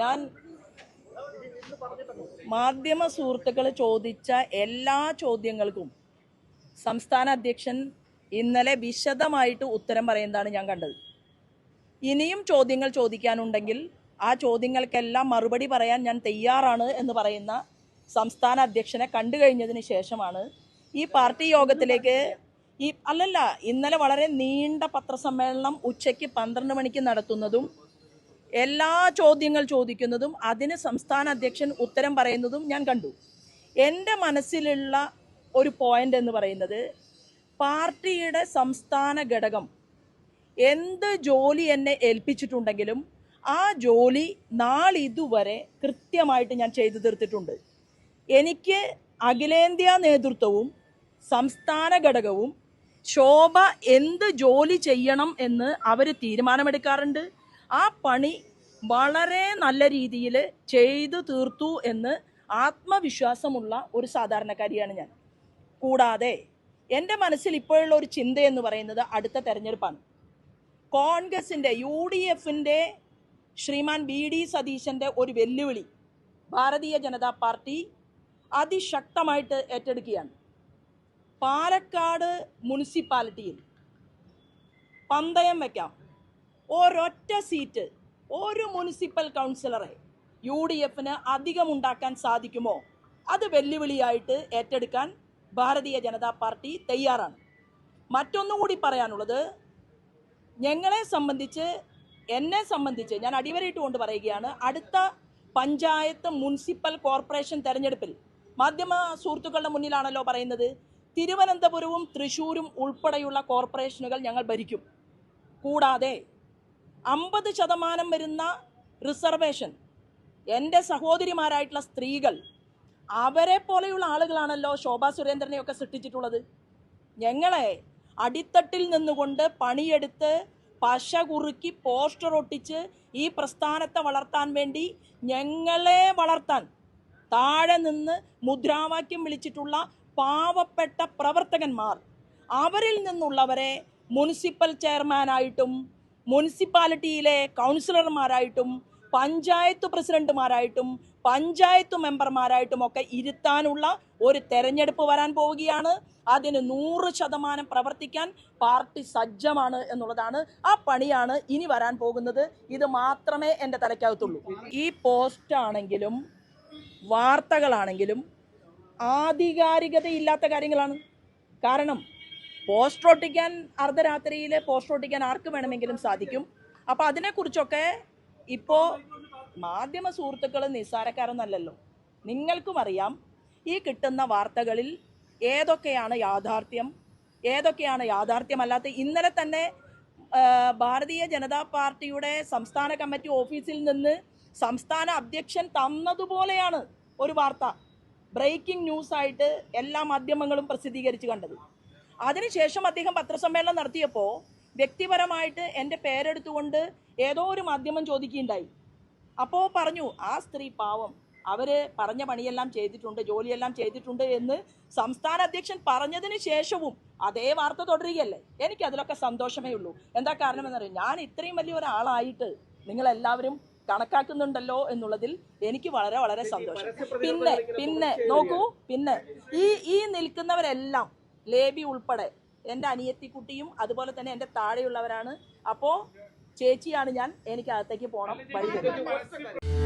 ഞാൻ മാധ്യമ സുഹൃത്തുക്കൾ ചോദിച്ച എല്ലാ ചോദ്യങ്ങൾക്കും സംസ്ഥാന അധ്യക്ഷൻ ഇന്നലെ വിശദമായിട്ട് ഉത്തരം പറയുന്നതാണ് ഞാൻ കണ്ടത്. ഇനിയും ചോദ്യങ്ങൾ ചോദിക്കാനുണ്ടെങ്കിൽ ആ ചോദ്യങ്ങൾക്കെല്ലാം മറുപടി പറയാൻ ഞാൻ തയ്യാറാണ് എന്ന് പറയുന്ന സംസ്ഥാന അധ്യക്ഷനെ കണ്ടു കഴിഞ്ഞതിന് ശേഷമാണ് ഈ പാർട്ടി യോഗത്തിലേക്ക് ഈ അല്ലല്ല ഇന്നലെ വളരെ നീണ്ട പത്രസമ്മേളനം ഉച്ചയ്ക്ക് പന്ത്രണ്ട് മണിക്ക് നടത്തുന്നതും എല്ലാ ചോദ്യങ്ങൾ ചോദിക്കുന്നതും അതിന് സംസ്ഥാന അധ്യക്ഷൻ ഉത്തരം പറയുന്നതും ഞാൻ കണ്ടു. എന്റെ മനസ്സിലുള്ള ഒരു പോയിന്റ് എന്ന് പറയുന്നത് പാർട്ടിയുടെ സംസ്ഥാന ഘടകം എന്ത് ജോലി എന്നെ ഏൽപ്പിച്ചിട്ടുണ്ടെങ്കിലും ആ ജോലി നാളിതുവരെ കൃത്യമായിട്ട് ഞാൻ ചെയ്തു തീർത്തിട്ടുണ്ട്. എനിക്ക് അഖിലേന്ത്യാ നേതൃത്വവും സംസ്ഥാന ഘടകവും ശോഭ എന്ത് ജോലി ചെയ്യണം എന്ന് അവർ തീരുമാനമെടുക്കാറുണ്ട്? ആ പണി വളരെ നല്ല രീതിയിൽ ചെയ്തു തീർത്തു എന്ന് ആത്മവിശ്വാസമുള്ള ഒരു സാധാരണക്കാരിയാണ് ഞാൻ. കൂടാതെ എന്റെ മനസ്സിൽ ഇപ്പോഴുള്ള ഒരു ചിന്ത എന്ന് പറയുന്നത് അടുത്ത തെരഞ്ഞെടുപ്പാണ്. കോൺഗ്രസിന്റെ യു ഡി എഫിന്റെ ശ്രീമാൻ ബി ഡി സതീശന്റെ ഒരു വെല്ലുവിളി ഭാരതീയ ജനതാ പാർട്ടി അതിശക്തമായിട്ട് ഏറ്റെടുക്കുകയാണ്. പാലക്കാട് മുനിസിപ്പാലിറ്റിയിൽ പന്തയം വയ്ക്കാം ഒരൊറ്റ സീറ്റ് ഒരു മുനിസിപ്പൽ കൗൺസിലറെ യു ഡി എഫിന് അധികമുണ്ടാക്കാൻ സാധിക്കുമോ? അത് വെല്ലുവിളിയായിട്ട് ഏറ്റെടുക്കാൻ ഭാരതീയ ജനതാ പാർട്ടി തയ്യാറാണ്. മറ്റൊന്നും കൂടി പറയാനുള്ളത് ഞങ്ങളെ സംബന്ധിച്ച് എന്നെ സംബന്ധിച്ച് ഞാൻ അടിവരയിട്ട് കൊണ്ട് പറയുകയാണ് അടുത്ത പഞ്ചായത്ത് മുനിസിപ്പൽ കോർപ്പറേഷൻ തെരഞ്ഞെടുപ്പിൽ മാധ്യമ സുഹൃത്തുക്കളുടെ മുന്നിലാണല്ലോ പറയുന്നത് തിരുവനന്തപുരവും തൃശ്ശൂരും ഉൾപ്പെടെയുള്ള കോർപ്പറേഷനുകൾ ഞങ്ങൾ ഭരിക്കും. കൂടാതെ അമ്പത് ശതമാനം വരുന്ന റിസർവേഷൻ. എന്റെ സഹോദരിമാരായിട്ടുള്ള സ്ത്രീകൾ അവരെ പോലെയുള്ള ആളുകളാണല്ലോ ശോഭാ സുരേന്ദ്രനെയൊക്കെ സൃഷ്ടിച്ചിട്ടുള്ളത്. ഞങ്ങളെ അടിത്തട്ടിൽ നിന്നുകൊണ്ട് പണിയെടുത്ത് പശ കുറുക്കി പോസ്റ്റർ ഒട്ടിച്ച് ഈ പ്രസ്ഥാനത്തെ വളർത്താൻ വേണ്ടി ഞങ്ങളെ വളർത്താൻ താഴെ നിന്ന് മുദ്രാവാക്യം വിളിച്ചിട്ടുള്ള പാവപ്പെട്ട പ്രവർത്തകന്മാർ അവരിൽ നിന്നുള്ളവരെ മുനിസിപ്പൽ ചെയർമാനായിട്ടും മുനിസിപ്പാലിറ്റിയിലെ കൗൺസിലർമാരായിട്ടും പഞ്ചായത്ത് പ്രസിഡന്റുമാരായിട്ടും പഞ്ചായത്ത് മെമ്പർമാരായിട്ടും ഒക്കെ ഇരുത്താനുള്ള ഒരു തെരഞ്ഞെടുപ്പ് വരാൻ പോവുകയാണ്. അതിന് നൂറ് ശതമാനം പ്രവർത്തിക്കാൻ പാർട്ടി സജ്ജമാണ് എന്നുള്ളതാണ് ആ പണിയാണ് ഇനി വരാൻ പോകുന്നത്. ഇത് മാത്രമേ എന്റെ തലയ്ക്കകത്തുള്ളൂ. ഈ പോസ്റ്റ് ആണെങ്കിലും വാർത്തകളാണെങ്കിലും ആധികാരികതയില്ലാത്ത കാര്യങ്ങളാണ്. കാരണം പോസ്റ്റർ ഒട്ടിക്കാൻ അർദ്ധരാത്രിയിൽ പോസ്റ്റർ ഒട്ടിക്കാൻ ആർക്ക് വേണമെങ്കിലും സാധിക്കും. അപ്പോൾ അതിനെക്കുറിച്ചൊക്കെ ഇപ്പോൾ മാധ്യമ സുഹൃത്തുക്കൾ നിസ്സാരക്കാരൊന്നല്ലല്ലോ. നിങ്ങൾക്കും അറിയാം ഈ കിട്ടുന്ന വാർത്തകളിൽ ഏതൊക്കെയാണ് യാഥാർത്ഥ്യം? ഏതൊക്കെയാണ് യാഥാർത്ഥ്യമല്ലാത്ത? ഇന്നലെ തന്നെ ഭാരതീയ ജനതാ പാർട്ടിയുടെ സംസ്ഥാന കമ്മിറ്റി ഓഫീസിൽ നിന്ന് സംസ്ഥാന അധ്യക്ഷൻ തന്നതുപോലെയാണ് ഒരു വാർത്ത ബ്രേക്കിംഗ് ന്യൂസായിട്ട് എല്ലാ മാധ്യമങ്ങളും പ്രസിദ്ധീകരിച്ച് കണ്ടത്. അതിനുശേഷം അദ്ദേഹം പത്രസമ്മേളനം നടത്തിയപ്പോൾ വ്യക്തിപരമായിട്ട് എന്റെ പേരെടുത്തുകൊണ്ട് ഏതോ ഒരു മാധ്യമം ചോദിക്കുകയുണ്ടായി. അപ്പോൾ പറഞ്ഞു ആ സ്ത്രീ പാവം. അവർ പറഞ്ഞ പണിയെല്ലാം ചെയ്തിട്ടുണ്ട് ജോലിയെല്ലാം ചെയ്തിട്ടുണ്ട് എന്ന് സംസ്ഥാന അധ്യക്ഷൻ പറഞ്ഞതിന് ശേഷവും അതേ വാർത്ത തുടരുകയല്ലേ? എനിക്ക് അതിലൊക്കെ സന്തോഷമേ ഉള്ളൂ. എന്താ കാരണം എന്നറിയാം ഞാൻ ഇത്രയും വലിയ ഒരാളായിട്ട് നിങ്ങളെല്ലാവരും കണക്കാക്കുന്നുണ്ടല്ലോ എന്നുള്ളതിൽ എനിക്ക് വളരെ വളരെ സന്തോഷം. പിന്നെ പിന്നെ നോക്കൂ പിന്നെ ഈ ഈ നിൽക്കുന്നവരെല്ലാം ലേബി ഉൾപ്പെടെ എന്റെ അനിയത്തിക്കുട്ടിയും അതുപോലെ തന്നെ എന്റെ താഴെയുള്ളവരാണ്. അപ്പോൾ ചേച്ചിയാണ് ഞാൻ എനിക്ക് അകത്തേക്ക് പോകണം വഴി